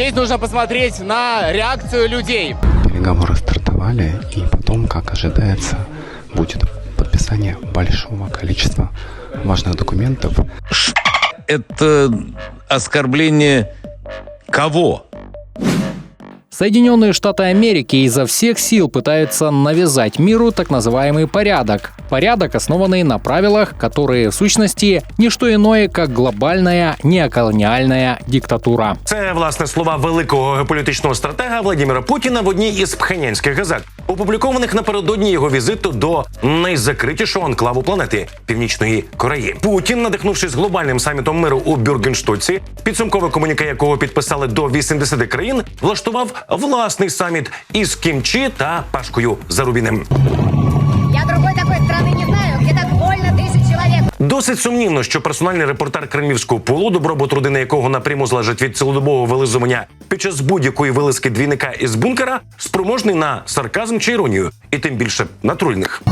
Здесь нужно посмотреть на реакцию людей. Переговоры стартовали, и потом, как ожидается, будет подписание большого количества важных документов. Это оскорбление кого? Соединенные Штаты Америки изо всех сил пытаются навязать миру так называемый порядок. Порядок, основанный на правилах, которые в сущности не что иное, как глобальная неоколониальная диктатура. Це власне слова великого геополітичного стратега Владимира Путіна в одній із пхенянських газет, Опублікованих напередодні його візиту до найзакритішого анклаву планети Північної Кореї. Путін, надихнувшись глобальним самітом миру у Бюргенштоці, підсумкове комуніке якого підписали до 80 країн, влаштував власний саміт із Кімчі та Пашкою Зарубіним. Досить сумнівно, що персональний репортер Кремлівського полу, добробут родини якого напряму залежить від цілодобового вилизування під час будь-якої вилазки двійника із бункера, спроможний на сарказм чи іронію, і тим більше на трульних.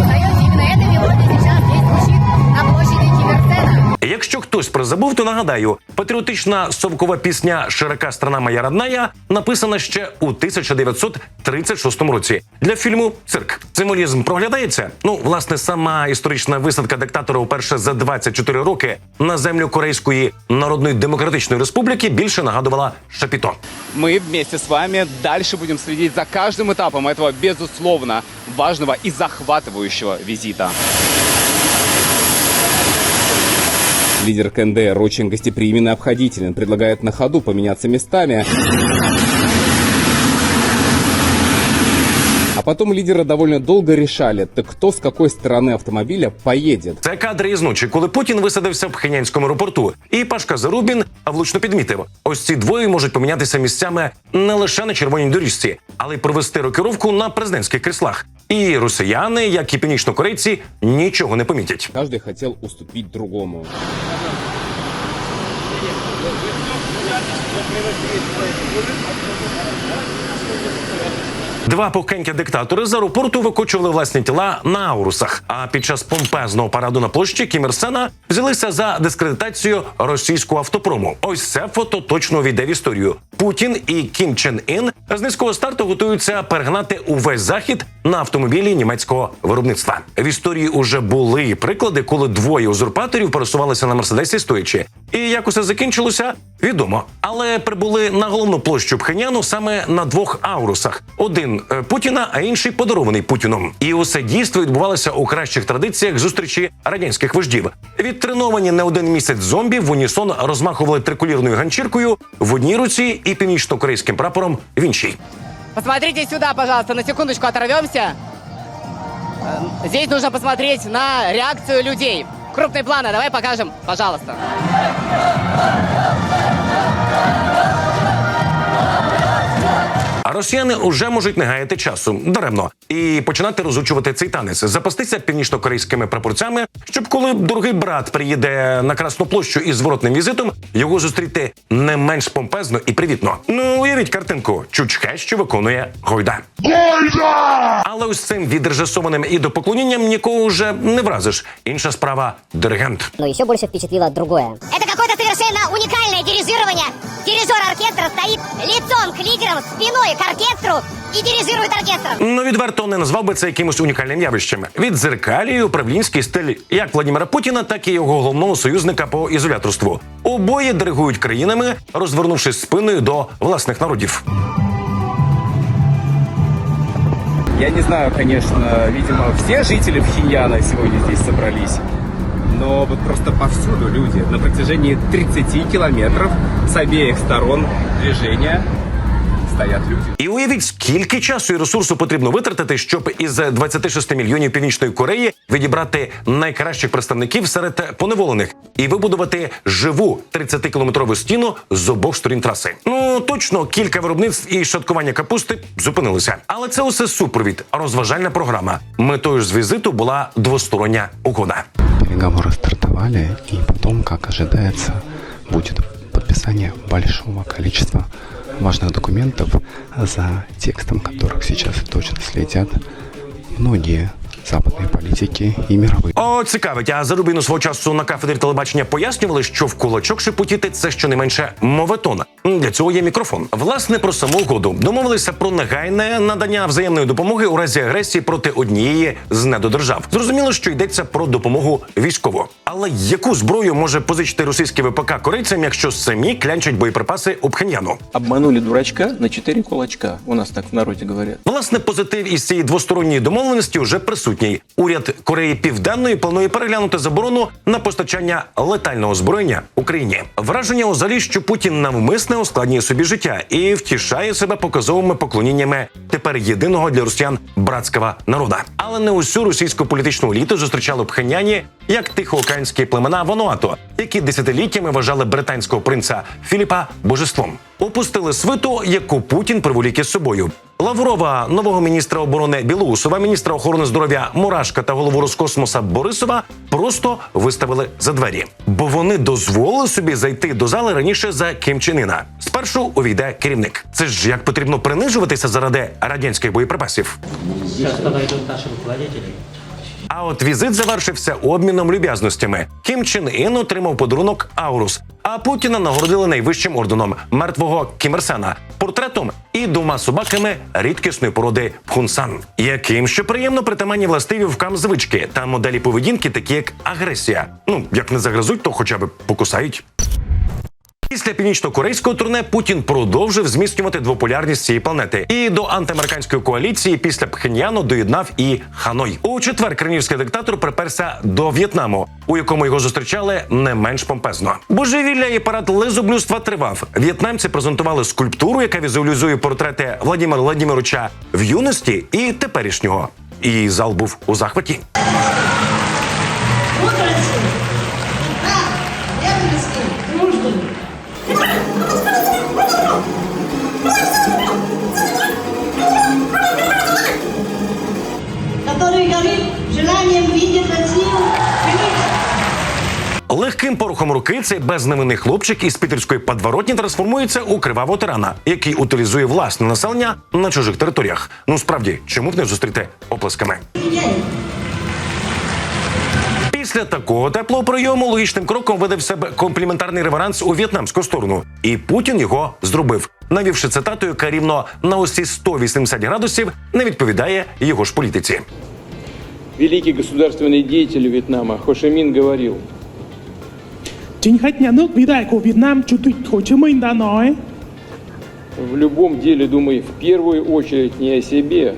Якщо хтось призабув, то нагадаю, патріотична совкова пісня Широка страна моя родная написана ще у 1936 році для фільму Цирк. Символізм проглядається. Ну, власне, сама історична висадка диктатора вперше за 24 роки на землю Корейської Народної Демократичної Республіки більше нагадувала Шапіто. Мы вместе с вами дальше будем следить за каждым этапом этого, безусловно, важного и захватывающего визита. Лидер КНДР очень гостеприимен и обходителен, предлагает на ходу поменяться местами. А потом лидеры довольно долго решали, так кто с какой стороны автомобиля поедет. Це кадри із ночі, коли Путін висадився в Пхенянському аеропорту, і Пашка Зарубін влучно підмітив: ось ці двоє можуть помінятися місцями не лише на червоній доріжці, але й провести рокировку на президентських кріслах. І росіяни, як і північнокорейці, нічого не помітять. Кожен хотів уступити другому. Два пухенькі диктатори з аеропорту викочували власні тіла на аурусах. А під час помпезного параду на площі Кім Ір Сена взялися за дискредитацію російського автопрому. Ось це фото точно війде в історію. Путін і Кім Чен Ін з низького старту готуються перегнати увесь захід на автомобілі німецького виробництва. В історії уже були приклади, коли двоє узурпаторів пересувалися на мерседесі стоячи. І як усе закінчилося, відомо. Але прибули на головну площу Пхеняну саме на двох аурусах: один е, Путіна, а інший подарований Путіном. І усе дійство відбувалося у кращих традиціях зустрічі радянських вождів. Відтреновані не один місяць зомбі в унісон розмахували трикулірною ганчіркою в одній руці і північно-корейським прапором в іншій. Посмотрите сюда, пожалуйста, на секундочку оторвемся. Здесь нужно посмотреть на реакцию людей. Крупные планы, давай покажем, пожалуйста. Росіяни уже можуть не гаяти часу даремно і починати розучувати цей танець, запастися північно-корейськими прапорцями, щоб коли дорогий брат приїде на Красну площу із зворотним візитом, його зустріти не менш помпезно і привітно. Ну уявіть картинку, чучхе, що виконує гойда. Гойда! Але ось цим відрежисованим ідопоклонінням нікого вже не вразиш. Інша справа диригент. Но еще больше впечатлило другое. Это какое-то совершенно уникальное дирижирование. Лицом к лидерам, спиной к оркестру и дирижирует оркестром. Ну, відверто не назвав би це якимось унікальним явищем. Від Відзеркалює управлінський стиль як Владимира Путіна, так і його головного союзника по ізоляторству. Обоє диригують країнами, розвернувшись спиною до власних народів. Я не знаю, конечно, видимо, все жители Пхеньяна сегодня здесь собрались. Но вот просто повсюду люди на протяжении 30 километров с обеих сторон движения стоят люди. І уявіть, скільки часу і ресурсу потрібно витратити, щоб із 26 мільйонів північної Кореї відібрати найкращих представників серед поневолених і вибудувати живу 30-кілометрову стіну з обох сторін траси. Ну точно кілька виробництв і шаткування капусти зупинилися. Але це усе супровід, розважальна програма. Метою ж з візиту була двостороння угода. Переговоры стартовали, и потом, как ожидается, будет подписание большого количества важных документов, за текстом которых сейчас точно следят многие западной политики и мировых О, цікавить, а Зарубіну свого часу на кафедрі телебачення пояснювали, що в кулачок шепотіти це щонайменше моветон. Для цього є мікрофон. Власне, про саму угоду домовилися про негайне надання взаємної допомоги у разі агресії проти однієї з недодержав. Зрозуміло, що йдеться про допомогу військову. Але яку зброю може позичити російський ВПК корейцям, якщо самі клянчать боєприпаси у Пхеньяну? Обманули дурачка на четыре кулачка. У нас так в народе говорят. Власне, позитив із цієї двосторонньої домовленості вже присутній. Уряд Кореї Південної планує переглянути заборону на постачання летального озброєння Україні. Враження озалі, що Путін навмисне ускладнює собі життя і втішає себе показовими поклоніннями тепер єдиного для росіян братського народа. Але не усю російську політичну еліту зустрічали в як тихоокеанські племена Вануату, які десятиліттями вважали британського принца Філіпа божеством. Опустили свиту, яку Путін приволік із собою. Лаврова, нового міністра оборони Білоусова, міністра охорони здоров'я Мурашка та голову Роскосмоса Борисова просто виставили за двері, бо вони дозволили собі зайти до зали раніше за Іна. Спершу увійде керівник. Це ж як потрібно принижуватися заради радянських боєприпасів. А от візит завершився обміном люб'язностями. Кім Чен Ін отримав подарунок Аурус, а Путіна нагородили найвищим орденом мертвого Кім Ір Сена, портретом і двома собаками рідкісної породи Пхунсан, яким що приємно притаманні властиві вкам звички та моделі поведінки, такі як агресія. Ну як не загризуть, то хоча б покусають. Після північно-корейського турне Путін продовжив зміцнювати двополярність цієї планети. І до антиамериканської коаліції після Пхеньяну доєднав і Ханой. У четвер кремлівський диктатор приперся до В'єтнаму, у якому його зустрічали не менш помпезно. Божевілля і парад лизоблюдства тривав. В'єтнамці презентували скульптуру, яка візуалізує портрети Владимира Владимировича в юності і теперішнього. І зал був у захваті. Легким руки цей безневинний хлопчик із питерської подворотні трансформується у кривавого тирана, який утилізує власне населення на чужих територіях. Ну справді, чому б не зустріти оплесками? Після такого теплого прийому логічним кроком видав себе компліментарний реверанс у в'єтнамську сторону, і Путін його зробив, навівши цитату, яка рівно на усі 180 градусів не відповідає його ж політиці. Великий государственный деятель Вьетнама Хо Ши Мин говорил, Chính khách nhà nước vĩ đại của Việt Nam, Chủ tịch Hồ Chí Minh đã nói в любом деле думай в первую очередь не о себе,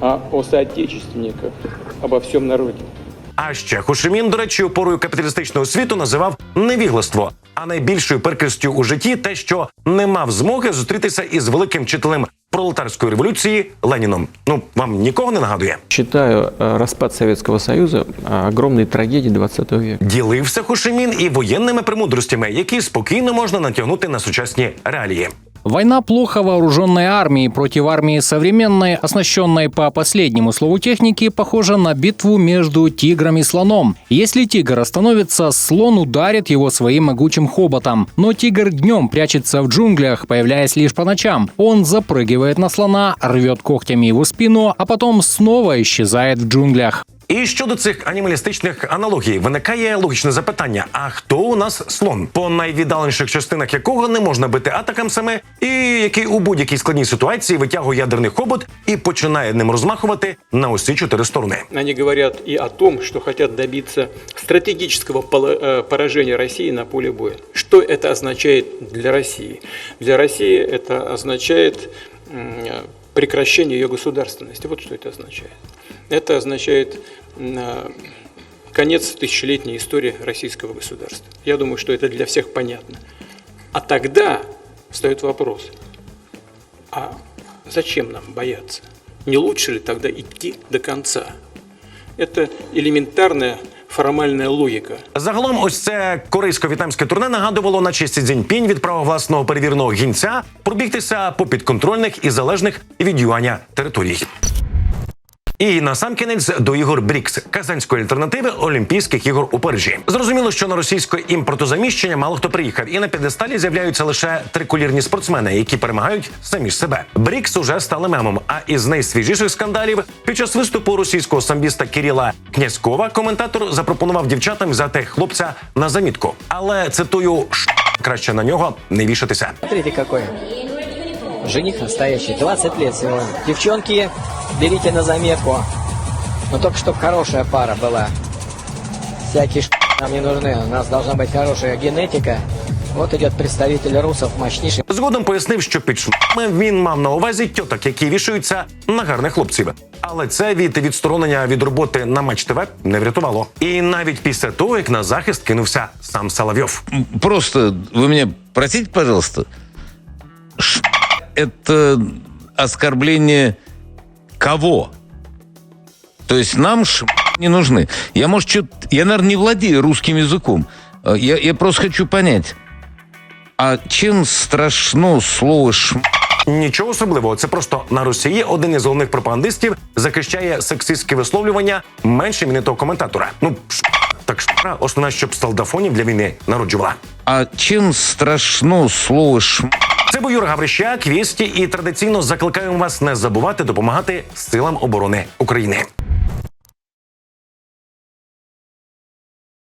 а о соотечественниках, обо всем народе. А ще Хошимін, до речі, опорою капіталістичного світу називав невігластво, а найбільшою перкістю у житті те, що не мав змоги зустрітися із великим вчителем пролетарської революції Леніном. Ну вам нікого не нагадує. Читаю розпад распад Советского огромний э, огромной трагедией 20 века. Ділився Хошимін і воєнними премудростями, які спокійно можна натягнути на сучасні реалії. Война плохо вооруженной армии против армии современной, оснащенной по последнему слову техники, похожа на битву между тигром и слоном. Если тигр остановится, слон ударит его своим могучим хоботом. Но тигр днем прячется в джунглях, появляясь лишь по ночам. Он запрыгивает на слона, рвет когтями его спину, а потом снова исчезает в джунглях. І щодо цих анімалістичних аналогій виникає логічне запитання: а хто у нас слон, по найвіддаленіших частинах якого не можна бити атакамсами, і який у будь-якій складній ситуації витягує ядерний хобот і починає ним розмахувати на усі чотири сторони. Они говорят и о том, что хотят добиться стратегического пола- э, поражения России на поле боя. Что это означает для России? Для России это означает м, э, прекращение ее государственности. Вот что это означает. Это означает э, конец тысячелетней истории российского государства. Я думаю, что это для всех понятно. А тогда встает вопрос, а зачем нам бояться? Не лучше ли тогда идти до конца? Это элементарная формальная логика. Загалом, ось це корейсько-в'єтнамське турне нагадувало, наче Сі Цзіньпінь відправив власного перевірного гінця пробігтися по підконтрольних і залежних від юаня територій. І насамкінець до ігор Брікс, казанської альтернативи Олімпійських ігор у Парижі. Зрозуміло, що на російське імпортозаміщення мало хто приїхав, і на п'єдесталі з'являються лише трикулірні спортсмени, які перемагають самі ж себе. Брікс уже стали мемом. А із найсвіжіших скандалів під час виступу російського самбіста Кіріла Князькова коментатор запропонував дівчатам взяти хлопця на замітку. Але цитую «Ш** краще на нього не вішатися. Смотрите какой. Жених настоящий, 20 лет сегодня. Девчонки, берите на заметку. Но только чтобы хорошая пара была. Всякие ш... нам не нужны. У нас должна быть хорошая генетика. Вот идет представитель русов, мощнейший. Згодом пояснив, що під шмами він мав на увазі тьоток, які вішаються на гарних хлопців. Але це від відсторонення від роботи на матч ТВ не врятувало. І навіть після того, як на захист кинувся сам Соловйов. Просто вы меня простите, пожалуйста. Ш- это оскорбление кого? То есть нам ш- не нужны. Я, может, чё я, наверное, не владею русским языком. Э, Я, я просто хочу понять, а чем страшно слово ш... Нічого особливого, це просто на Росії один із головних пропагандистів захищає сексистське висловлювання менше мінитого коментатора. Ну ш- так ш- основна, щоб солдафонів для війни народжувала. А чем страшно слово ш... Це був Юра Гаврищак, Вісті, і традиційно закликаємо вас не забувати допомагати силам оборони України.